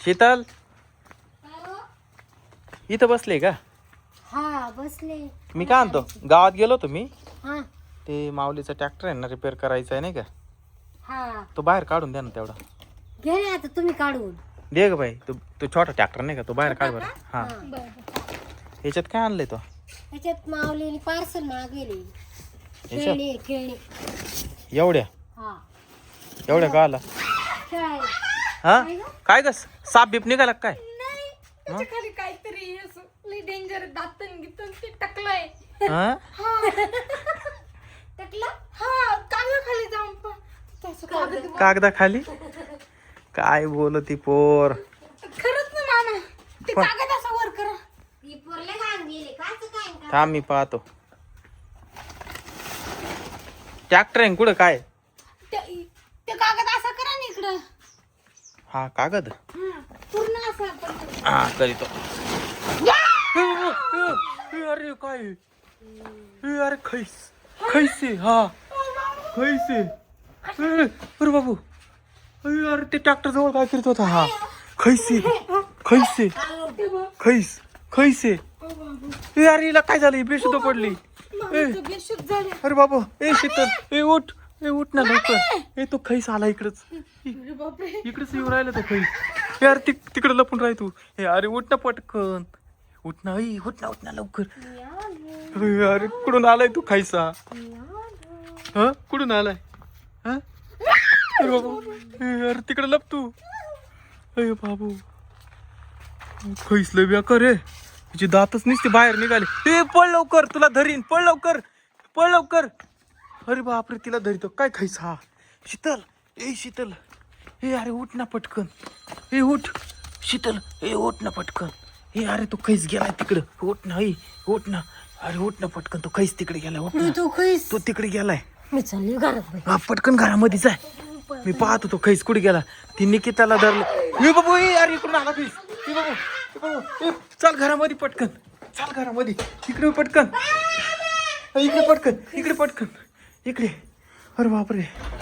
शीतल? इथं बसले का? हा बसले. मी काय आणतो गावात गेलो होतो मी. हा. ते माऊलीचा ट्रॅक्टर आहे ना रिपेअर करायचा आहे नाही का? हा. तो बाहेर काढून द्या ना तेवढा. घे ना आता तुम्ही काढून. दे ग बाई तो तो छोटा ट्रॅक्टर नाही का तो बाहेर काढ बरं. हा. याच्यात काय आणलंय तो? त्याच्यात मावलेली पार्सल मागेली याच्यात? खेळणी खेळणी. एवढ्या? हा. एवढ्या का आला? खेळायला. हा? काय ग? साप बीप निघाला का काय? नाही. त्याच्याखाली काहीतरी असं लई डेंजर दातन गितन ते टकलंय. हा? टाकलं? हा कागद खाली जाऊन पहा. तसं कागद कागदा खाली काय बोलती पोर? खरंच ना मामा ते पण- कागद असा वर करा. ती पोरले घाण गेले काच काय का थांब मी पाहतो. ट्रॅक्टर आहे कुठं? काय? ते ते कागद असा करा ना इकडं. हा कागद? हा, पूर्ण असा हा करीतो. अरे काय? ए, अरे खैस खैसे हा. खैसे ए, अरे बाबू. ए, अरे ते ट्रॅक्टर जवळ काय करत होता? हा. खैसे खैसे खैस खैसे ए अरे हिला काय झालं? ही बेशुद्ध पडली. ए मामाचं बेशुद्ध झाले. अरे बाबा ए शीतल ए उठ. ए उठ ना लवकर. ए तो खैस आला इकडच. इकडेच येऊन राहिलं तो खैस. ए अरे तिक तिकडे लपून राह तू. ए अरे उठ ना पटकन. उठ ना ऐ उठ ना उठ ना लवकर. ए, अरे कुठून आलाय तू खैसा? हा? कुठून आलाय? हा? अरे बाबू. ए, अरे तिकडे लप तू. अरे बाबू. खैसलं बिया कर रे तिचे दातच नुसते बाहेर निघाले. ए पळ लवकर. तुला धरीन. पळ लवकर. पळ लवकर. अरे बापरे तिला धरितो. काय खायच हा? शीतल ए शीतल. ए अरे उठ ना पटकन. ए उठ. शीतल ए उठ ना पटकन. ए अरे तो खैस गेलाय तिकडं. उठ ना ए उठ ना. अरे उठ ना पटकन तो खैस तिकडे गेलाय. उठ ना. तू खुश तो तिकडे गेलाय. मी चालली घरात बाई. हा पटकन घरामध्ये जाय मी पाहतो तो खैस कुठे गेला. ती निकिताला धरलं. ए बाबू ए अरे इकडून आला खैस. ए बाबू ए बाबू ए चाल घरामध्ये पटकन. चाल घरामध्ये. इकडे पटकन. ए, इकडे पटकन इकडे पटकन. इकडे. अरे बापरे.